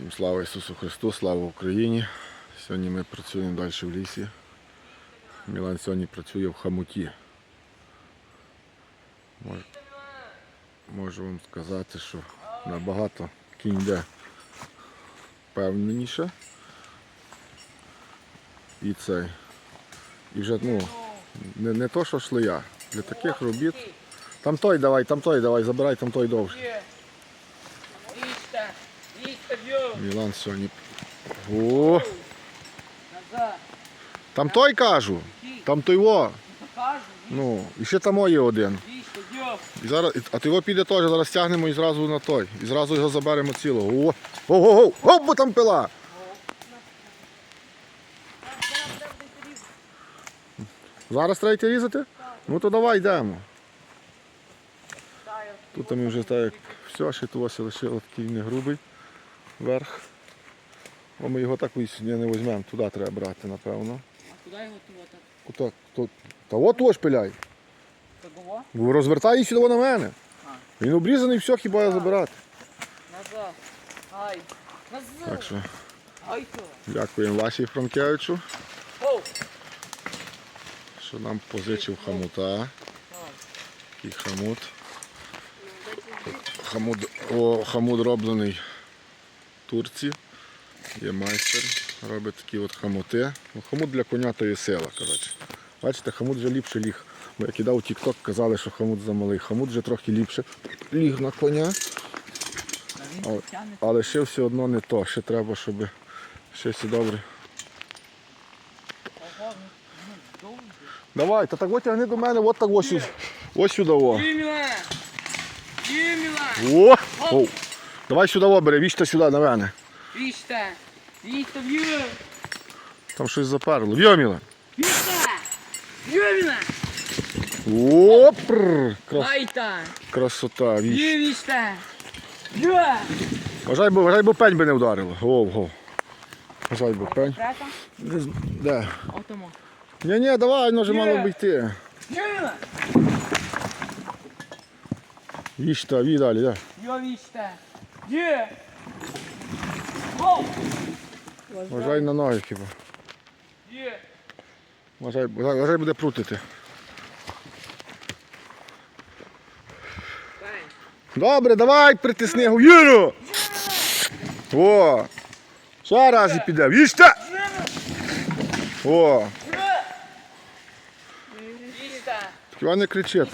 Всім слава Ісусу Христу, слава Україні. Сьогодні ми працюємо далі в лісі. Мілан сьогодні працює в хамуті. Мож- Можу вам сказати, що набагато кінь йде впевненіше. І цей. І вже ну, не, не то, що шлея. Для таких робіт. Там той давай, там той давай, забирай там той довше. Мілан сьогодні. О! Там той кажу. Там той во. Ну, і ще там є один. І зараз, а ти його піде теж, зараз тягнемо і зразу на той. І зразу його заберемо цілого. О, о, о, о, бо там пила. Зараз треба різати? Ну то давай йдемо. Тут ми вже так як все, ще туося лишило такий не грубий верх. О, ми його так ось не, візьмемо, туди треба брати, напевно. А куди його того так? Куди? Та от ось пиляй. Того? Розвертай її сюди на мене. А. Він обрізаний, все, хіба я забирати. Назад. Ай. Назад. Так що Ай то. дякуємо Васі Франкевичу, що нам позичив хамута. Такий хамут. Хамут, о, хамут роблений Турці. Є майстер, робить такі от хамути. Ну, хамут для коня то є сила. Коротше. Бачите, хамут вже ліпше ліг. Бо я кидав тік-ток, казали, що хамут замалий. Хамут вже трохи ліпше ліг на коня. Але, але ще все одно не то. Ще треба, щоб ще все добре. Давай, та так от тягни до мене, от так ось, сюди. ось сюди. О. О! Давай сюди о, бери, сюди на мене. Віста. Віста, б'ю. Там щось заперло. Вйоміла. Віста. Юміла. Опр! Крас... Ай та. Красота, віч. Б'ю, віста. Б'ю. Вважай, бо, вважай, бо пень би не вдарило. Гов, гов. Вважай, бо пень. Трета. Де? з- Де? Автомат. Ні, ні, давай, ну вже мало би йти. Юміла. Віч та, вій далі, де? Йо, віста. Оу. Вважай на ноги хіба. Б'ю. Вважай, вважай, буде прутити. Добре, давай, притисни його. Юру! О! Ще раз і піде. Вічте! О! Хіба не кричить.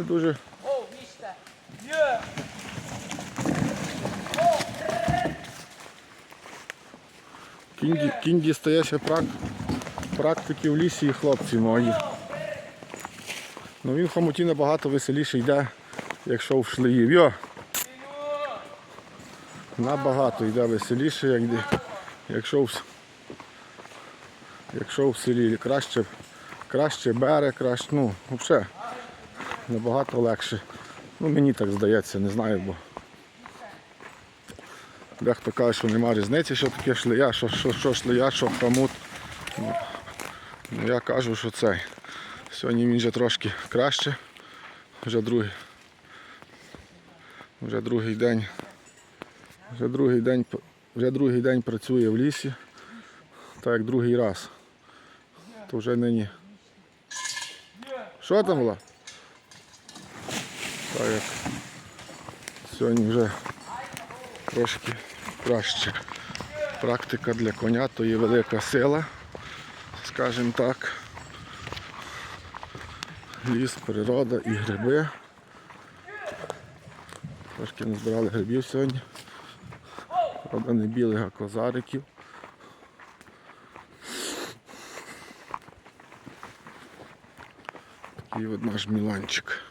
Не дуже. О, віста. Є. Кінь, ді- кінь прак, практики в лісі і хлопці мої. Ну він в хомуті набагато веселіше йде, якщо в шлеї. Йо! Набагато йде веселіше, як якщо в, якщо в селі. Краще, краще бере, краще, ну, взагалі, набагато легше. Ну мені так здається, не знаю, бо. Дехто каже, що нема різниці, що таке шлея, що, що, що шлея, що хамут. Ну, я кажу, що цей. Сьогодні він вже трошки краще. Вже другий. Вже другий день. Вже другий день, вже другий день працює в лісі. Так як другий раз. То вже нині. Що там була? Так як сьогодні вже трошки краще. Практика для коня то є велика сила, скажімо так. Ліс, природа і гриби. Трошки назбирали грибів сьогодні. Правда, не білих, а козариків. Такий от наш міланчик.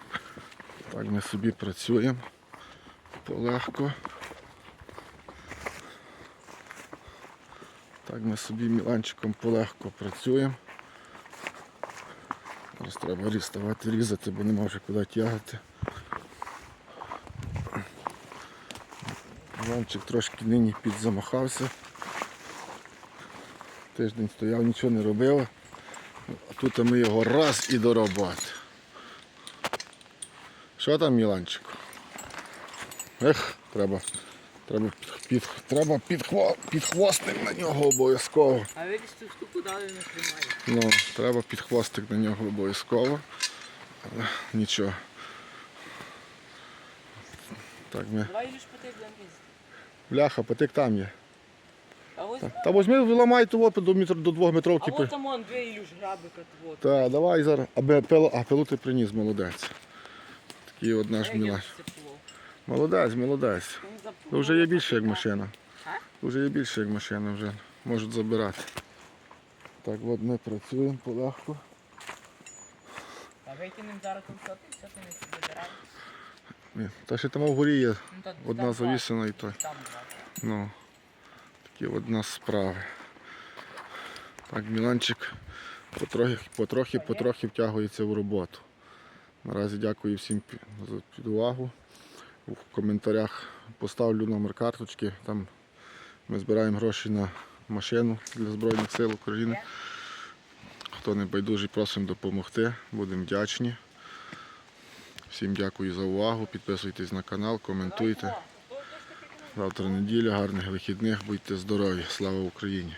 Так ми собі працюємо полегко. Так ми собі міланчиком полегко працюємо. Зараз треба ріставати, різати, бо нема вже куди тягати. Міланчик трошки нині підзамахався. Тиждень стояв, нічого не робив. А тут ми його раз і до роботи. Що там, Міланчику? Ех, треба, треба, під, під, треба під, хво, під хвостик на нього обов'язково. А видиш, цю штуку дали не тримає. Ну, треба під хвостик на нього обов'язково. Але нічого. Так, ми. Давай лиш потик для місця. Бляха, потик там є. А ось, Та візьми, виламай того до, метр, до двох а метровки. от там он дві Ілюш грабика. Вот. Так, давай зараз. А, пилу, а пилу ти приніс, молодець. Як я мілаш. це плов? Молодець, молодець. Ну, вже є більше як машина. А? Вже є більше як машина, вже можуть забирати. Так, от ми працюємо полегко. А викинемо зараз там що ти, не забираєш? Ні, Та ще там вгорі є Ну, одна завісена і то. два. Ну, такі у справи. Так, Міланчик потрохи, потрохи, потрохи втягується в роботу. Наразі дякую всім за під увагу. В коментарях поставлю номер карточки. Там ми збираємо гроші на машину для Збройних сил України. Хто не байдужий, просимо допомогти. Будемо вдячні. Всім дякую за увагу. Підписуйтесь на канал, коментуйте. Завтра неділя, гарних вихідних, будьте здорові. Слава Україні!